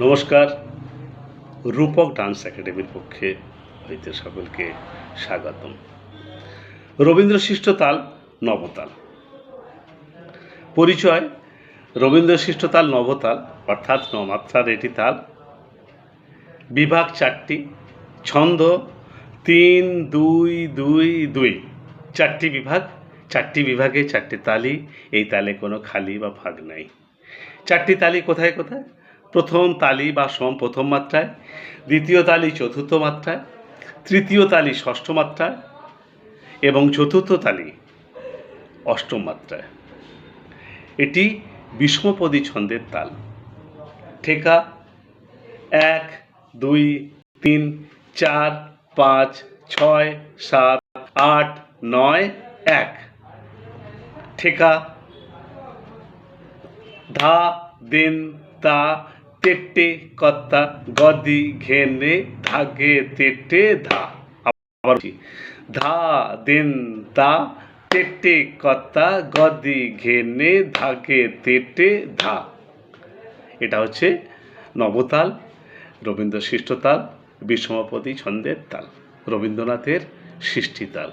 নমস্কার। রূপক ডান্স একাডেমির পক্ষে হইতে সকলকে স্বাগতম। রবীন্দ্র সৃষ্ট তাল, নবতাল। পরিচয় রবীন্দ্র সৃষ্ট তাল, নবতাল, অর্থাৎ নমাত্রার এটি তাল। বিভাগ চারটি, ছন্দ তিন, দুই দুই দুই। চারটি বিভাগ, চারটি বিভাগে চারটি তালি এই তালে কোনো খালি বা ভাগ নাই। চারটি তালি কোথায় কোথায়? প্রথম তালি বা সম প্রথম মাত্রায়, দ্বিতীয় তালি চতুর্থ মাত্রায়, তৃতীয় তালি ষষ্ঠ মাত্রায় এবং চতুর্থ তালি অষ্টম মাত্রায়। এটি বিষমপদী ছন্দের তাল। ঠেকা এক, দুই, তিন, চার, পাঁচ, ছয়, সাত, আট, নয়, এক। ঠেকা ধা, দিন, তা তেটে কত্তা গদি ঘেনে ধাগে তেটে ধা আবার। ধা দিন দা তেটে কত্তা গদি ঘেনে ধাগে তেটে ধা এটা হচ্ছে নবতাল রবীন্দ্র সৃষ্টতাল বিষমপদী ছন্দের তাল, রবীন্দ্রনাথের সৃষ্টিতাল